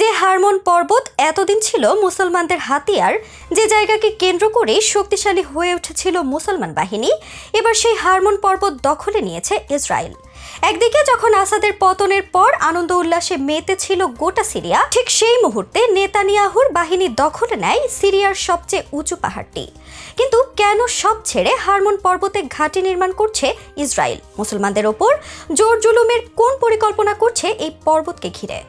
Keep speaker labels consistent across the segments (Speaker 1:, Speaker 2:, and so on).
Speaker 1: যে হারমোন পর্বত এতদিন ছিল মুসলমানদের হাতিয়ার যে জায়গাকে কেন্দ্র করে শক্তিশালী হয়ে উঠেছিল মুসলমান বাহিনী এবার সেই হারমোন পর্বত দখলে নিয়েছে ইসরায়েল একদিকে যখন আসাদের পতনের পর আনন্দ উল্লাসে মেতে ছিল গোটা সিরিয়া ঠিক সেই মুহূর্তে নেতানিয়াহুর বাহিনী দখলে নেয় সিরিয়ার সবচেয়ে উঁচু পাহাড়টি কিন্তু কেন সব ছেড়ে হারমোন পর্বতে ঘাঁটি নির্মাণ করছে ইসরায়েল মুসলমানদের ওপর জোর জুলুমের কোন পরিকল্পনা করছে এই পর্বতকে ঘিরে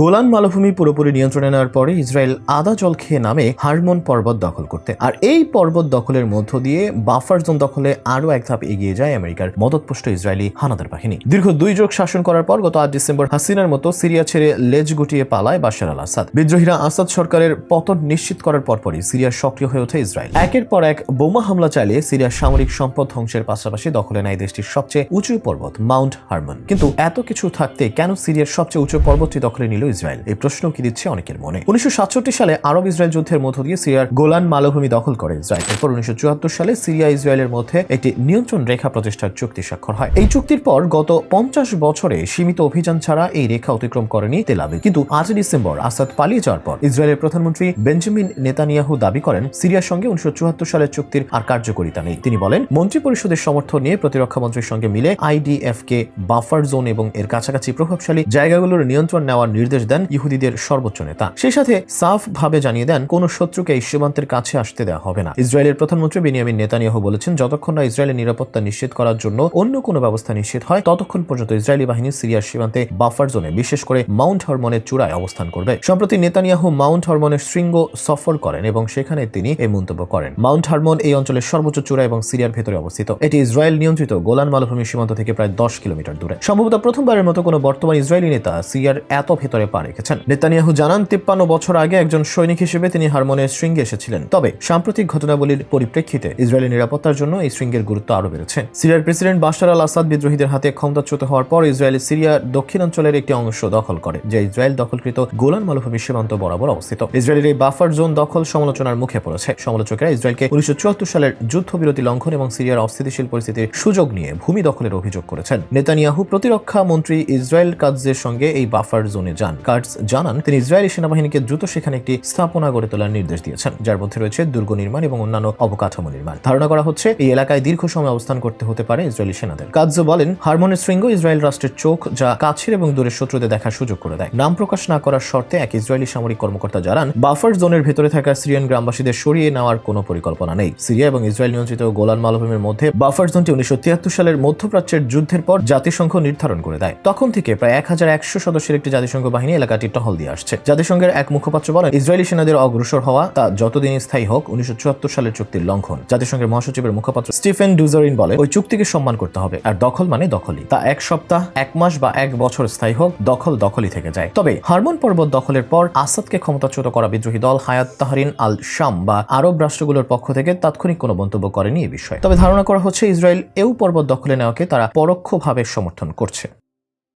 Speaker 2: গোলান মালভূমি পুরোপুরি নিয়ন্ত্রণে নেওয়ার পরে ইসরায়েল আদা জল খেয়ে নামে হারমোন পর্বত দখল করতে আর এই পর্বত দখলের মধ্য দিয়ে বাফার জোন দখলে আরও এক ধাপ এগিয়ে যায় আমেরিকার মদতপুষ্ট ইসরায়েলি হানাদার বাহিনী দীর্ঘ দুই যোগ শাসন করার পর গত আট ডিসেম্বর হাসিনার মতো সিরিয়া ছেড়ে লেজ গুটিয়ে পালায় বাশার আল আসাদ বিদ্রোহীরা আসাদ সরকারের পতন নিশ্চিত করার পরপরই সিরিয়া সক্রিয় হয়ে ওঠে ইসরায়েল একের পর এক বোমা হামলা চালিয়ে সিরিয়ার সামরিক সম্পদ ধ্বংসের পাশাপাশি দখলে নেয় দেশটির সবচেয়ে উঁচু পর্বত মাউন্ট হারমন কিন্তু এত কিছু থাকতে কেন সিরিয়ার সবচেয়ে উঁচু পর্বতটি দখলে নিল ইসরায়েল এই প্রশ্ন কি দিচ্ছে অনেকের মনে উনিশশো সালে আরব ইসরায়েল যুদ্ধের মধ্য দিয়ে সিরিয়ার গোলান মালভূমি দখল করে ইসরায়েল এরপর উনিশশো সালে সিরিয়া ইসরায়েলের মধ্যে একটি নিয়ন্ত্রণ রেখা প্রতিষ্ঠার চুক্তি স্বাক্ষর হয় এই চুক্তির পর গত পঞ্চাশ বছরে সীমিত অভিযান ছাড়া এই রেখা অতিক্রম করেনি তেলাবে কিন্তু আজ ডিসেম্বর আসাদ পালিয়ে যাওয়ার পর ইসরায়েলের প্রধানমন্ত্রী বেঞ্জামিন নেতানিয়াহু দাবি করেন সিরিয়ার সঙ্গে উনিশশো সালের চুক্তির আর কার্যকরিতা নেই তিনি বলেন মন্ত্রী পরিষদের সমর্থন নিয়ে প্রতিরক্ষা মন্ত্রীর সঙ্গে মিলে আইডিএফকে বাফার জোন এবং এর কাছাকাছি প্রভাবশালী জায়গাগুলোর নিয়ন্ত্রণ নেওয়ার নির্দেশ নির্দেশ দেন ইহুদিদের সর্বোচ্চ নেতা সেই সাথে সাফ ভাবে জানিয়ে দেন কোন শত্রুকে এই সীমান্তের কাছে আসতে দেওয়া হবে না ইসরায়েলের প্রধানমন্ত্রী বিনিয়ামিন নেতানিয়াহু বলেছেন যতক্ষণ না ইসরায়েলের নিরাপত্তা নিশ্চিত করার জন্য অন্য কোনো ব্যবস্থা নিশ্চিত হয় ততক্ষণ পর্যন্ত ইসরায়েলি বাহিনী সিরিয়ার সীমান্তে বাফার জোনে বিশেষ করে মাউন্ট হরমনের চূড়ায় অবস্থান করবে সম্প্রতি নেতানিয়াহু মাউন্ট হরমনের শৃঙ্গ সফর করেন এবং সেখানে তিনি এই মন্তব্য করেন মাউন্ট হারমন এই অঞ্চলের সর্বোচ্চ চূড়া এবং সিরিয়ার ভেতরে অবস্থিত এটি ইসরায়েল নিয়ন্ত্রিত গোলান মালভূমি সীমান্ত থেকে প্রায় দশ কিলোমিটার দূরে সম্ভবত প্রথমবারের মতো কোনো বর্তমান ইসরায়েলি নেতা সিরিয়ার এত ভেতর কাতারে পা রেখেছেন নেতানিয়াহু জানান তিপ্পান্ন বছর আগে একজন সৈনিক হিসেবে তিনি হারমোনিয়ার শৃঙ্গে এসেছিলেন তবে সাম্প্রতিক ঘটনাবলীর পরিপ্রেক্ষিতে ইসরায়েলের নিরাপত্তার জন্য এই শৃঙ্গের গুরুত্ব আরও বেড়েছে সিরিয়ার প্রেসিডেন্ট বাশার আল আসাদ বিদ্রোহীদের হাতে ক্ষমতাচ্যুত হওয়ার পর ইসরায়েল সিরিয়ার দক্ষিণাঞ্চলের একটি অংশ দখল করে যা ইসরায়েল দখলকৃত গোলান মালভূমি সীমান্ত বরাবর অবস্থিত ইসরায়েলের এই বাফার জোন দখল সমালোচনার মুখে পড়েছে সমালোচকেরা ইসরায়েলকে উনিশশো সালের যুদ্ধবিরতি লঙ্ঘন এবং সিরিয়ার অস্থিতিশীল পরিস্থিতির সুযোগ নিয়ে ভূমি দখলের অভিযোগ করেছেন নেতানিয়াহু প্রতিরক্ষা মন্ত্রী ইসরায়েল কাজের সঙ্গে এই বাফার জোনে যান যান কার্টস জানান তিনি ইসরায়েলি সেনাবাহিনীকে দ্রুত সেখানে একটি স্থাপনা গড়ে তোলার নির্দেশ দিয়েছেন যার মধ্যে রয়েছে দুর্গ নির্মাণ এবং অন্যান্য অবকাঠামো নির্মাণ ধারণা করা হচ্ছে এই এলাকায় দীর্ঘ সময় অবস্থান করতে হতে পারে ইসরায়েলি সেনাদের কাজ বলেন হারমোনের শৃঙ্গ ইসরায়েল রাষ্ট্রের চোখ যা কাছের এবং দূরের শত্রুদের দেখার সুযোগ করে দেয় নাম প্রকাশ না করার শর্তে এক ইসরায়েলি সামরিক কর্মকর্তা জানান বাফার জোনের ভেতরে থাকা সিরিয়ান গ্রামবাসীদের সরিয়ে নেওয়ার কোনো পরিকল্পনা নেই সিরিয়া এবং ইসরায়েল নিয়ন্ত্রিত গোলান মালভূমির মধ্যে বাফার জোনটি উনিশশো সালের মধ্যপ্রাচ্যের যুদ্ধের পর জাতিসংঘ নির্ধারণ করে দেয় তখন থেকে প্রায় এক হাজার একশো সদস্যের একটি জাতিসংঘ বাহিনী এলাকাটি টহল দিয়ে আসছে জাতিসংঘের এক মুখপাত্র বলেন ইসরায়েলি সেনাদের অগ্রসর হওয়া তা যতদিন স্থায়ী হোক উনিশশো সালের চুক্তির লঙ্ঘন জাতিসংঘের মহাসচিবের মুখপাত্র স্টিফেন ডুজারিন বলে ওই চুক্তিকে সম্মান করতে হবে আর দখল মানে দখলই তা এক সপ্তাহ এক মাস বা এক বছর স্থায়ী হোক দখল দখলই থেকে যায় তবে হারমোন পর্বত দখলের পর আসাদকে ক্ষমতাচ্যুত করা বিদ্রোহী দল হায়াত তাহরিন আল শাম বা আরব রাষ্ট্রগুলোর পক্ষ থেকে তাৎক্ষণিক কোনো মন্তব্য করেনি এ বিষয়ে তবে ধারণা করা হচ্ছে ইসরায়েল এও পর্বত দখলে নেওয়াকে তারা পরোক্ষভাবে সমর্থন করছে